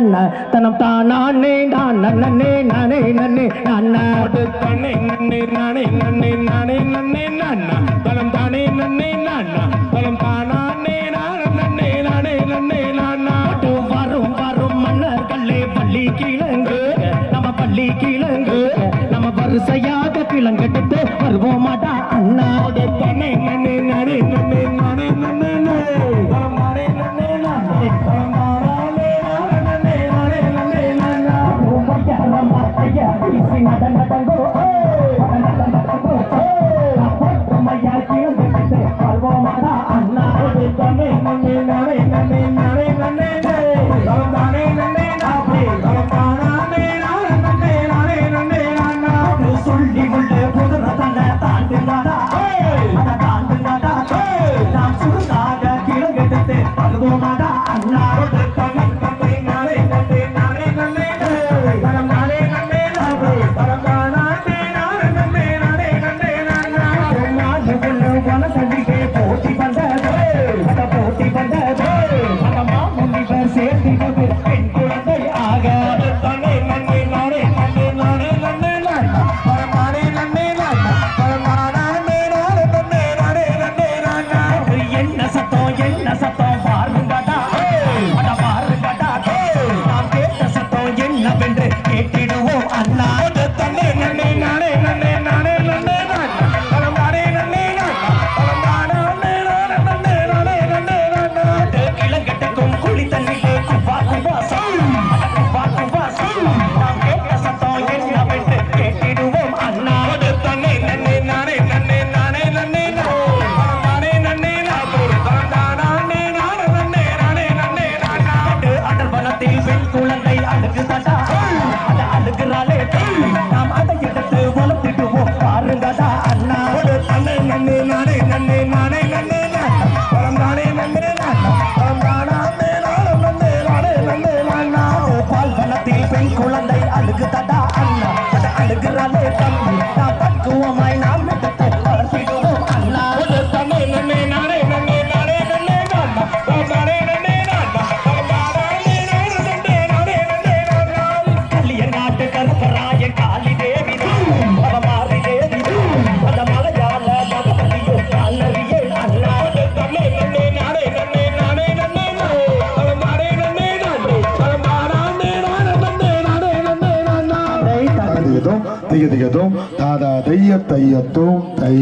நன்ன தனம் தானே நான் நன்னே நானே நன்னே நன்ன. தன்னை நன்னே நானே நன்னே நானே நன்னே நன்ன. தனம் தானே நன்னே நன்ன. நானே நம்ம பள்ளி கிழங்கு. நம்ம வரிசையா datang datang আমাদের திகதும் திக திகதும் தாதா தைய தையத்தும் தை.